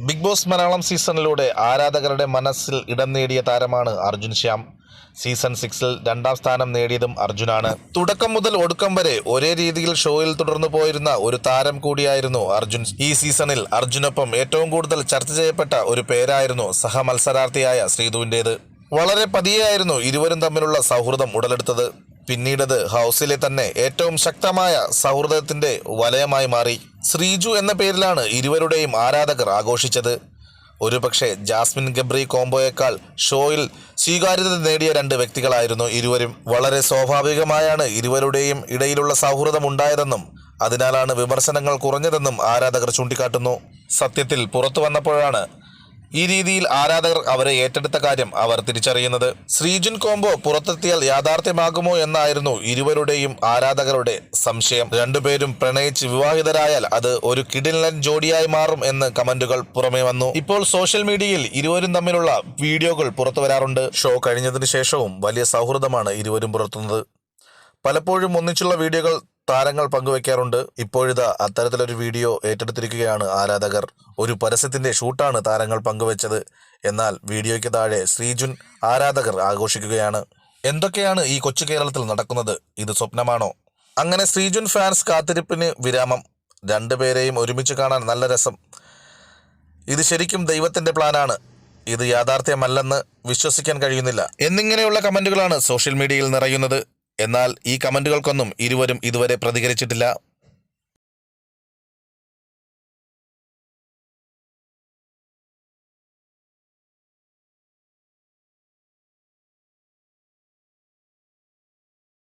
Big boss Malayalam സീസണിലൂടെ ആരാധകരുടെ മനസ്സിൽ ഇടം നേടിയ താരമാണ് അർജുൻ ശ്യാം. സീസൺ സിക്സിൽ രണ്ടാം സ്ഥാനം നേടിയതും അർജുനാണ്. തുടക്കം മുതൽ ഒടുക്കം വരെ ഒരേ രീതിയിൽ ഷോയിൽ തുടർന്നു പോയിരുന്ന ഒരു താരം കൂടിയായിരുന്നു അർജുൻ. ഈ സീസണിൽ അർജുനൊപ്പം ഏറ്റവും കൂടുതൽ ചർച്ച ചെയ്യപ്പെട്ട ഒരു പേരായിരുന്നു സഹമത്സരാർത്ഥിയായ ശ്രീധുവിന്റേത്. വളരെ പതിയെയായിരുന്നു ഇരുവരും തമ്മിലുള്ള സൗഹൃദം ഉടലെടുത്തത്. പിന്നീടത് ഹൗസിലെ തന്നെ ഏറ്റവും ശക്തമായ സൗഹൃദത്തിന്റെ വലയമായി മാറി. ശ്രീജു എന്ന പേരിലാണ് ഇരുവരുടെയും ആരാധകർ ആഘോഷിച്ചത്. ഒരുപക്ഷെ ജാസ്മിൻ ഗബ്രി കോംബോയേക്കാൾ ഷോയിൽ സ്വീകാര്യത നേടിയ രണ്ട് വ്യക്തികളായിരുന്നു ഇരുവരും. വളരെ സ്വാഭാവികമായാണ് ഇരുവരുടെയും ഇടയിലുള്ള സൗഹൃദം ഉണ്ടായതെന്നും അതിനാലാണ് വിമർശനങ്ങൾ കുറഞ്ഞതെന്നും ആരാധകർ ചൂണ്ടിക്കാട്ടുന്നു. സത്യത്തിൽ പുറത്തു വന്നപ്പോഴാണ് ഈ രീതിയിൽ ആരാധകർ അവരെ ഏറ്റെടുത്ത കാര്യം അവർ തിരിച്ചറിയുന്നത്. ശ്രീജുൻ കോംബോ പുറത്തെത്തിയാൽ യാഥാർത്ഥ്യമാകുമോ എന്നായിരുന്നു ഇരുവരുടെയും ആരാധകരുടെ സംശയം. രണ്ടുപേരും പ്രണയിച്ച് വിവാഹിതരായാൽ അത് ഒരു കിടിലൻ ജോഡിയായി മാറും എന്ന് കമന്റുകൾ പുറമേ വന്നു. ഇപ്പോൾ സോഷ്യൽ മീഡിയയിൽ ഇരുവരും തമ്മിലുള്ള വീഡിയോകൾ പുറത്തു വരാറുണ്ട്. ഷോ കഴിഞ്ഞതിന് ശേഷവും വലിയ സൗഹൃദമാണ് ഇരുവരും പുറത്തുന്നത് പലപ്പോഴും ഒന്നിച്ചുള്ള വീഡിയോകൾ താരങ്ങൾ പങ്കുവെക്കാറുണ്ട്. ഇപ്പോഴിതാ അത്തരത്തിലൊരു വീഡിയോ ഏറ്റെടുത്തിരിക്കുകയാണ് ആരാധകർ. ഒരു പരസ്യത്തിന്റെ ഷൂട്ടാണ് താരങ്ങൾ പങ്കുവെച്ചത്. എന്നാൽ വീഡിയോയ്ക്ക് താഴെ ശ്രീജുൻ ആരാധകർ ആഘോഷിക്കുകയാണ്. എന്തൊക്കെയാണ് ഈ കൊച്ചു കേരളത്തിൽ നടക്കുന്നത്? ഇത് സ്വപ്നമാണോ? അങ്ങനെ ശ്രീജുൻ ഫാൻസ് കാത്തിരിപ്പിന് വിരാമം. രണ്ടുപേരെയും ഒരുമിച്ച് കാണാൻ നല്ല രസം. ഇത് ശരിക്കും ദൈവത്തിന്റെ പ്ലാനാണ്. ഇത് യാഥാർത്ഥ്യമല്ലെന്ന് വിശ്വസിക്കാൻ കഴിയുന്നില്ല. എന്നിങ്ങനെയുള്ള കമന്റുകളാണ് സോഷ്യൽ മീഡിയയിൽ നിറയുന്നത്. എന്നാൽ ഈ കമന്റുകൾക്കൊന്നും ഇരുവരും ഇതുവരെ പ്രതികരിച്ചിട്ടില്ല.